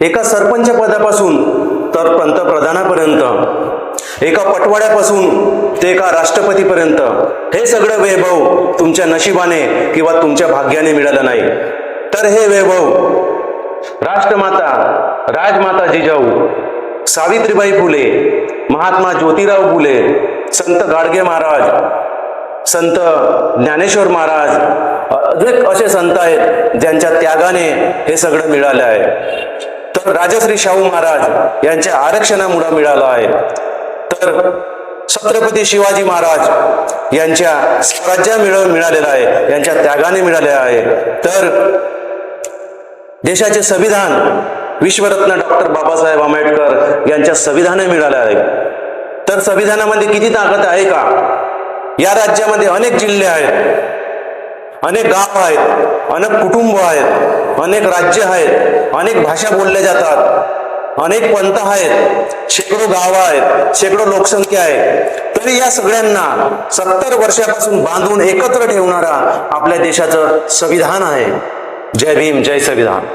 एका सरपंच पदापासून तर पंतप्रधानापर्यंत एका पटवाड्यापासून ते एका राष्ट्रपतीपर्यंत हे सगळं वैभव तुमच्या नशिबाने किंवा तुमच्या भाग्याने मिळालं नाही. तर हे वैभव राष्ट्रमाता राजमाता जिजाऊ सावित्रीबाई फुले महात्मा ज्योतिराव फुले संत गाडगे महाराज संत ज्ञानेश्वर महाराज अनेक असे संत आहेत ज्यांच्या त्यागाने हे सगळं मिळालं आहे. राजश्री शाहू महाराज यांच्या आरक्षणामुळे मिळालं आहे. तर छत्रपती शिवाजी महाराज यांच्या स्वराज्या मिळ मिळालेला आहे यांच्या त्यागाने मिळाले आहे. तर देशाचे संविधान विश्वरत्न डॉक्टर बाबासाहेब आंबेडकर यांच्या संविधाने मिळाले आहे. तर संविधानामध्ये किती ताकद आहे का? या राज्यामध्ये अनेक जिल्हे आहेत अनेक गाव आहेत. अनेक कुटुंब आहेत अनेक राज्य आहेत अनेक भाषा बोलल्या जातात अनेक पंथ आहेत शेकडो गाव आहेत शेकडो लोकसंख्या आहे. तरी या सगळ्यांना सत्तर वर्षापासून बांधून एकत्र ठेवणारा आपल्या देशाचं संविधान आहे. जय भीम जय संविधान.